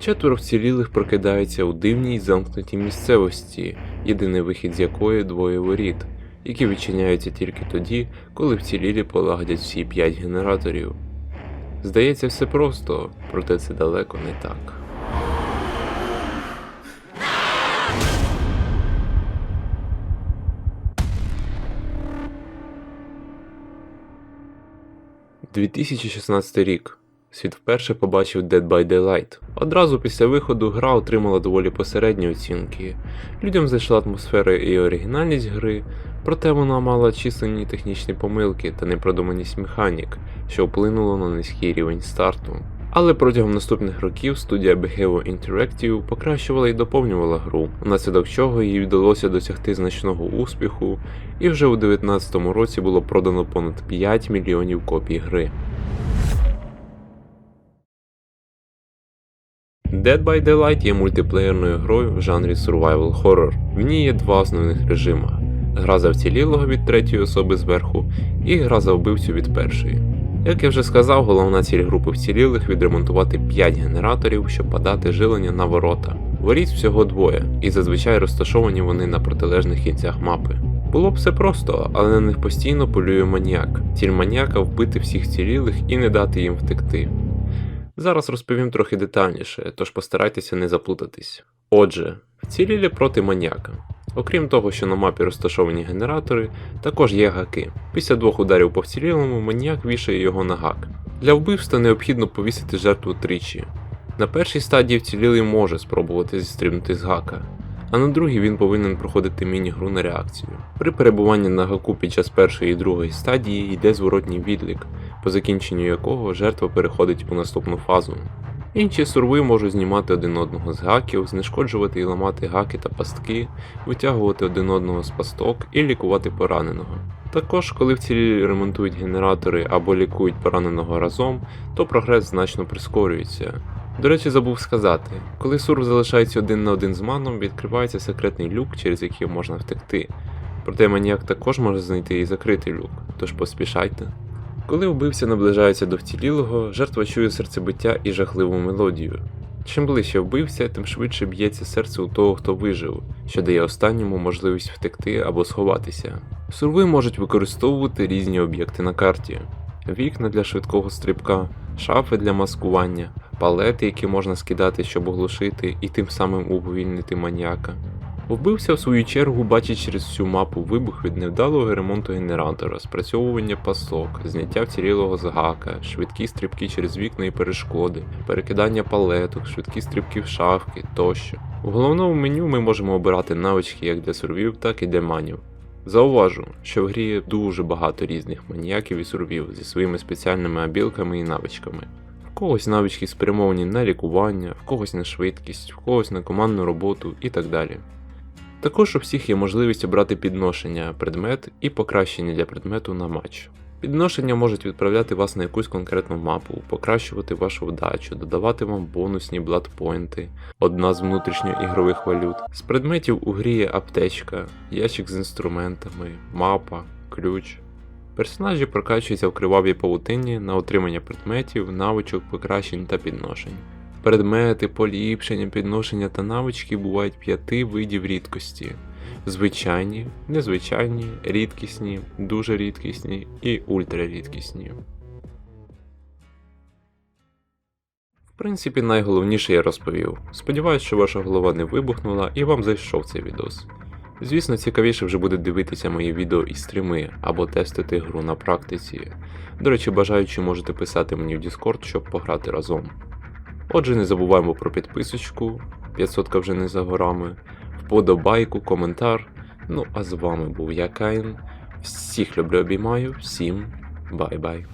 Четверо вцілілих прокидаються у дивній замкнутій місцевості, єдиний вихід з якої двоє воріт, які відчиняються тільки тоді, коли вцілілі полагодять всі п'ять генераторів. Здається, все просто, проте це далеко не так. – 2016 рік. Світ вперше побачив Dead by Daylight. Одразу після виходу гра отримала доволі посередні оцінки. Людям зайшла атмосфера і оригінальність гри, проте вона мала численні технічні помилки та непродуманість механік, що вплинуло на низький рівень старту. Але протягом наступних років студія Behavior Interactive покращувала і доповнювала гру, внаслідок чого їй вдалося досягти значного успіху, і вже у 2019 році було продано понад 5 мільйонів копій гри. Dead by Daylight є мультиплеєрною грою в жанрі Survival Horror. В ній є два основних режима: гра за вцілілого від третьої особи зверху і гра за вбивцю від першої. Як я вже сказав, головна ціль групи вцілілих відремонтувати 5 генераторів, щоб подати жилення на ворота. Воріт всього двоє, і зазвичай розташовані вони на протилежних кінцях мапи. Було б все просто, але на них постійно полює маніяк. Ціль маніяка вбити всіх цілілих і не дати їм втекти. Зараз розповім трохи детальніше, тож постарайтеся не заплутатись. Отже, вцілілі проти маньяка. Окрім того, що на мапі розташовані генератори, також є гаки. Після двох ударів по вцілілому маніяк вішає його на гак. Для вбивства необхідно повісити жертву тричі. На першій стадії вцілілий може спробувати зістрибнути з гака, а на другій він повинен проходити міні-гру на реакцію. При перебуванні на гаку під час першої і другої стадії йде зворотній відлік, по закінченню якого жертва переходить у наступну фазу. Інші сурви можуть знімати один одного з гаків, знешкоджувати і ламати гаки та пастки, витягувати один одного з пасток і лікувати пораненого. Також, коли вцілілі ремонтують генератори або лікують пораненого разом, то прогрес значно прискорюється. До речі, забув сказати, коли сурв залишається один на один з маном, відкривається секретний люк, через який можна втекти. Проте маніяк також може знайти і закритий люк, тож поспішайте. Коли вбивця наближається до вцілілого, жертва чує серцебиття і жахливу мелодію. Чим ближче вбивця, тим швидше б'ється серце у того, хто вижив, що дає останньому можливість втекти або сховатися. Сурви можуть використовувати різні об'єкти на карті: вікна для швидкого стрибка, шафи для маскування, палети, які можна скидати, щоб оглушити і тим самим уповільнити маніяка. Вбивця, в свою чергу, бачить через всю мапу вибух від невдалого ремонту генератора, спрацьовування пасок, зняття вцілілого з гака, швидкі стрибки через вікна і перешкоди, перекидання палеток, швидкі стрибки в шафки тощо. В головному меню ми можемо обирати навички як для сурвів, так і для манів. Зауважу, що в грі є дуже багато різних маніяків і сурвів зі своїми спеціальними абілками і навичками. Когось навички спрямовані на лікування, в когось на швидкість, в когось на командну роботу і так далі. Також у всіх є можливість обрати підношення, предмет і покращення для предмету на матч. Підношення можуть відправляти вас на якусь конкретну мапу, покращувати вашу вдачу, додавати вам бонусні бладпойнти, одна з внутрішньоігрових валют. З предметів у грі є аптечка, ящик з інструментами, мапа, ключ. Персонажі прокачуються в кривавій павутині на отримання предметів, навичок, покращень та підношень. Предмети, поліпшення, підношення та навички бувають п'яти видів рідкості: звичайні, незвичайні, рідкісні, дуже рідкісні і ультрарідкісні. В принципі, найголовніше я розповів. Сподіваюсь, що ваша голова не вибухнула і вам зайшов цей відос. Звісно, цікавіше вже буде дивитися мої відео і стріми або тестити гру на практиці. До речі, бажаючи можете писати мені в Discord, щоб пограти разом. Отже, не забуваємо про підписочку, 500 вже не за горами, вподобайку, коментар. Ну а з вами був я Кайн. Всіх люблю обіймаю, всім бай-бай.